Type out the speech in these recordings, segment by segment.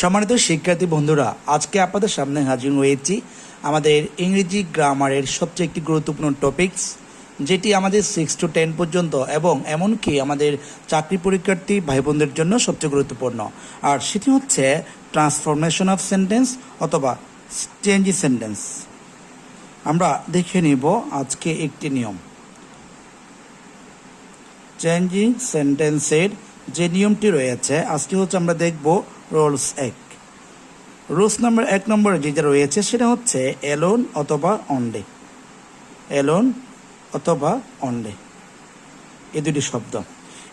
সম্মানিত শিক্ষার্থী বন্ধুরা, আজকে আপনাদের সামনে হাজির হয়েছি আমাদের ইংরেজি গ্রামারের সবচেয়ে একটি গুরুত্বপূর্ণ টপিকস যেটি আমাদের সিক্স টু টেন পর্যন্ত এবং এমনকি আমাদের চাকরি পরীক্ষার্থী ভাই বোনদের জন্য সবচেয়ে গুরুত্বপূর্ণ। আর সেটি হচ্ছে ট্রান্সফরমেশন অফ সেন্টেন্স অথবা চেঞ্জি সেন্টেন্স আমরা দেখে নিব আজকে একটি নিয়ম। চেঞ্জিং সেন্টেন্সের যে নিয়মটি রয়েছে, আজকে হচ্ছে আমরা দেখব রোলস এক। রুলস নাম্বার এক নম্বরে যেটা রয়েছে সেটা হচ্ছে এলোন অথবা অনলি এলোন অথবা অনলি এ দুটি শব্দ।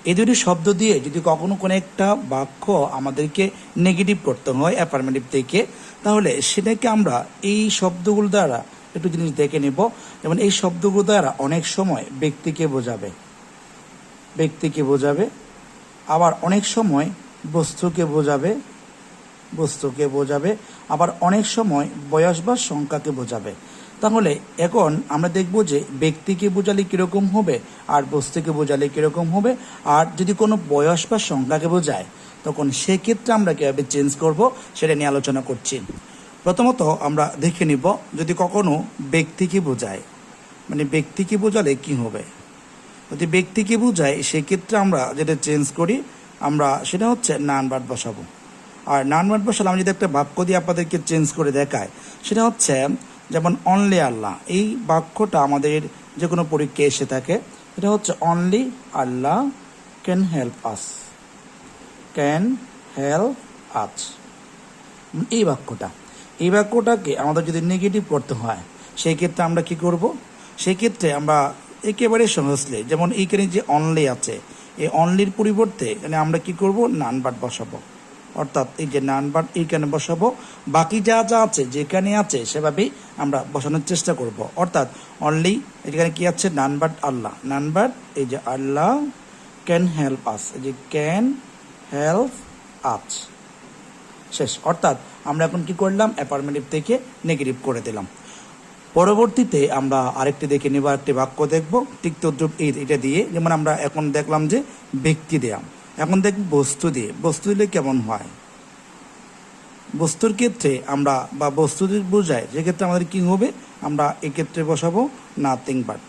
এই দুটি শব্দ দিয়ে যদি কখনো কোনো একটা বাক্য আমাদেরকে নেগেটিভ করতে হয় অ্যাফার্মেটিভ থেকে, তাহলে সেটাকে আমরা এই শব্দগুলো দ্বারা একটু জিনিস দেখে নেব। যেমন এই শব্দগুলো দ্বারা অনেক সময় ব্যক্তিকে বোঝাবে। ব্যক্তিকে বোঝাবে। আবার অনেক সময় বস্তুকে বোঝাবে বস্তুকে বোঝাবে, আবার অনেক সময় বয়স বা সংখ্যাকে বোঝাবে। তাহলে এখন আমরা দেখব যে ব্যক্তিকে বোঝালে কীরকম হবে আর বস্তুকে বোঝালে কীরকম হবে। আর যদি কোনো বয়স বা সংখ্যাকে বোঝায়, তখন সেক্ষেত্রে আমরা কীভাবে চেঞ্জ করব সেটা নিয়ে আলোচনা করছি। প্রথমত আমরা দেখে নিব যদি কখনো ব্যক্তিকে বোঝায় মানে ব্যক্তিকে বোঝালে কি হবে। যদি ব্যক্তিকে বোঝায়, সেক্ষেত্রে আমরা যেটা চেঞ্জ করি আমরা, সেটা হচ্ছে নান বাট বসাবো। আর নান বাট বসালে আমি যদি একটা বাক্য দিয়ে আপনাদেরকে চেঞ্জ করে দেখাই, সেটা হচ্ছে যেমন অনলি আল্লাহ। এই বাক্যটা আমাদের যে কোনো পরীক্ষায় এসে থাকে। এটা হচ্ছে only Allah can help us can help us এই বাক্যটা। এই বাক্যটাকে আমাদের যদি নেগেটিভ করতে হয়, সেই ক্ষেত্রে আমরা কি করব? সেই ক্ষেত্রে আমরা একেবারে সহজলে যেমন এইখানে যে অনলি আছে এই অনলির পরিবর্তে এখানে আমরা কি করব? নান বাট বসাবো। অর্থাৎ এই যে নান বাট এইখানে বসাবো। বাকি যা যা আছে, যেখানে আছে, সেভাবেই আমরা বসানোর চেষ্টা করব। অর্থাৎ অনলি এখানে কি আছে? None but Allah. None but এই যে আল্লাহ, ক্যান হেল্প আস। এই যে ক্যান হেল্প আস। শেষ। অর্থাৎ আমরা এখন কি করলাম? অ্যাপার্টমেন্টিভ থেকে নেগেটিভ করে দিলাম। পরবর্তীতে আমরা আরেকটি দেখে নেব একটি বাক্য দেখব। ঠিক তদ্রুপ এটা দিয়ে, যেমন আমরা এখন দেখলাম যে ব্যক্তি দেয়া এখন দেখব বস্তু দিয়ে। বস্তু দিলে কেমন হয়? বস্তুর ক্ষেত্রে আমরা বা বস্তু বোঝায়, সেক্ষেত্রে আমাদের কি হবে? আমরা এক্ষেত্রে বসাবো নাথিং বাট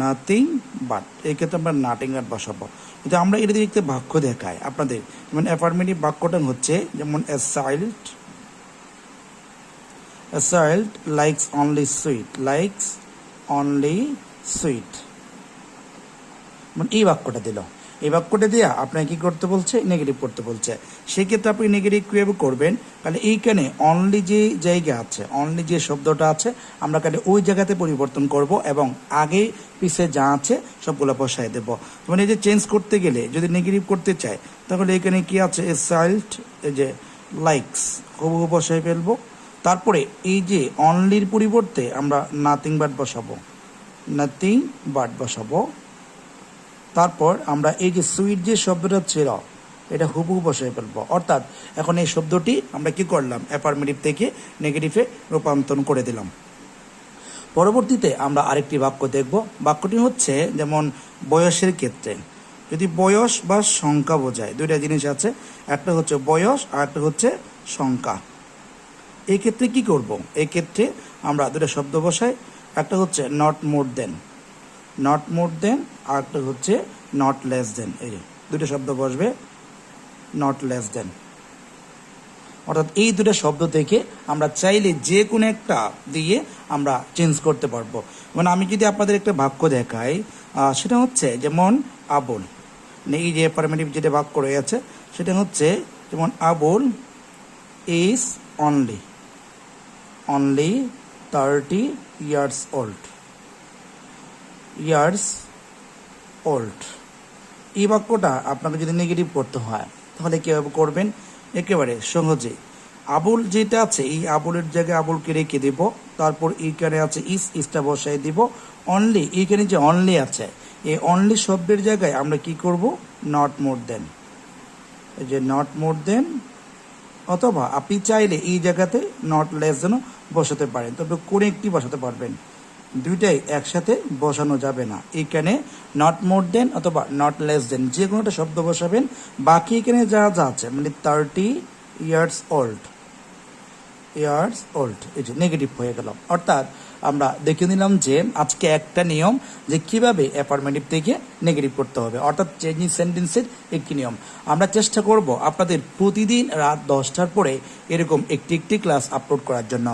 নাথিং বাট এক্ষেত্রে আমরা নাটিং বাট বসাবো। কিন্তু আমরা এটা একটি বাক্য দেখাই আপনাদের। যেমন অ্যাফার্মেটিভ বাক্যটা হচ্ছে, যেমন এ A child likes only sweet, likes only sweet. মানে এই বাক্যটা দিল। এই বাক্যটা দেওয়া আপনাকে কি করতে বলছে? নেগেটিভ করতে বলছে। সেক্ষেত্রে আপনি নেগেটিভ কীভাবে করবেন? তাহলে এইখানে অনলি যে জায়গা আছে অনলি যে শব্দটা আছে আমরা কালে ওই জায়গাতে পরিবর্তন করব এবং আগে পিছে যা আছে সবগুলো বসায় দেবো। মানে এই যে চেঞ্জ করতে গেলে যদি নেগেটিভ করতে চাই তাহলে এখানে কি আছে? এ চাইল্ড যে লাইকস হুবহু বসায় ফেলব। তারপরে এই যে অনলির পরিবর্তে আমরা নাথিং বাট বসাবো। নাথিং বাট বসাবো। তারপর আমরা এই যে সুইট যে শব্দটা ছিল এটা হুবহু বসাই ফেলব। অর্থাৎ এখন এই শব্দটি আমরা কি করলাম? অ্যাপারমেটিভ থেকে নেগেটিভে রূপান্তর করে দিলাম। পরবর্তীতে আমরা আরেকটি বাক্য দেখব। বাক্যটি হচ্ছে যেমন বয়সের ক্ষেত্রে। যদি বয়স বা সংখ্যা বোঝায়, দুইটা জিনিস আছে। একটা হচ্ছে বয়স আর একটা হচ্ছে সংখ্যা। এই ক্ষেত্রে কি করব? এই ক্ষেত্রে আমরা দুটো শব্দ বসাই। একটা হচ্ছে not more then not more দেন আর একটা হচ্ছে নট লেস দেন এই দুটো শব্দ বসবে নট লেস দেন অর্থাৎ এই দুটো শব্দ থেকে আমরা চাইলে যে কোনো একটা দিয়ে আমরা চেঞ্জ করতে পারব। মানে আমি যদি আপনাদের একটা বাক্য দেখাই সেটা হচ্ছে যেমন আবুল। মানে এই যে পারমেটিভ যেটা বাক্য রয়েছে সেটা হচ্ছে যেমন Abul is only only thirty years old years old এই বাক্যটা আপনাকে যদি নেগেটিভ করতে হয়, তাহলে কীভাবে করবেন? একেবারে সহজে। আবুল যেটা আছে, এই আবুলের জায়গায় আবুলকে রেখে দেব। তারপর এইখানে আছে ইস, ইসটা বসাই দিব। অনলি এইখানে যে অনলি আছে, এই অনলি শব্দের জায়গায় আমরা কি করব? নট মোর দেন এই যে নট মোর দেন অথবা আপনি চাইলে এই জায়গাতে নট লেস যেন বসাতে পারেন। তবে কোন একটি বসাতে পারবেন। দুইটাই একসাথে বসানো যাবে না। এখানে নট মোর দেন অথবা নট লেস দেন যে কোনো একটা শব্দ বসাবেন, বাকি এখানে যা যা আছে মানে thirty years old years old, এই যে নেগেটিভ হয়ে গেল। অর্থাৎ আমরা দেখে নিলাম যে আজকে একটা নিয়ম যে কীভাবে অ্যাফার্মেটিভ থেকে নেগেটিভ করতে হবে। অর্থাৎ চেঞ্জিং সেন্টেন্সের একটি নিয়ম। আমরা চেষ্টা করব আপনাদের প্রতিদিন রাত দশটার পরে এরকম একটি একটি ক্লাস আপলোড করার জন্য।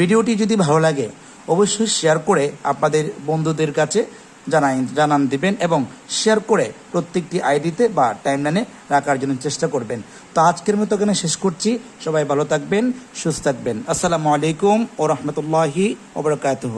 ভিডিওটি যদি ভালো লাগে, অবশ্যই শেয়ার করে আপনাদের বন্ধুদের কাছে জানাই, জানান দিবেন এবং শেয়ার করে প্রত্যেকটি আইডিতে বা টাইমলাইনে রাখার জন্য চেষ্টা করবেন। তো আজকের মতো এখানে শেষ করছি। সবাই ভালো থাকবেন, সুস্থ থাকবেন। আসসালামু আলাইকুম ও রহমতুল্লাহি ওবরাকাতুহ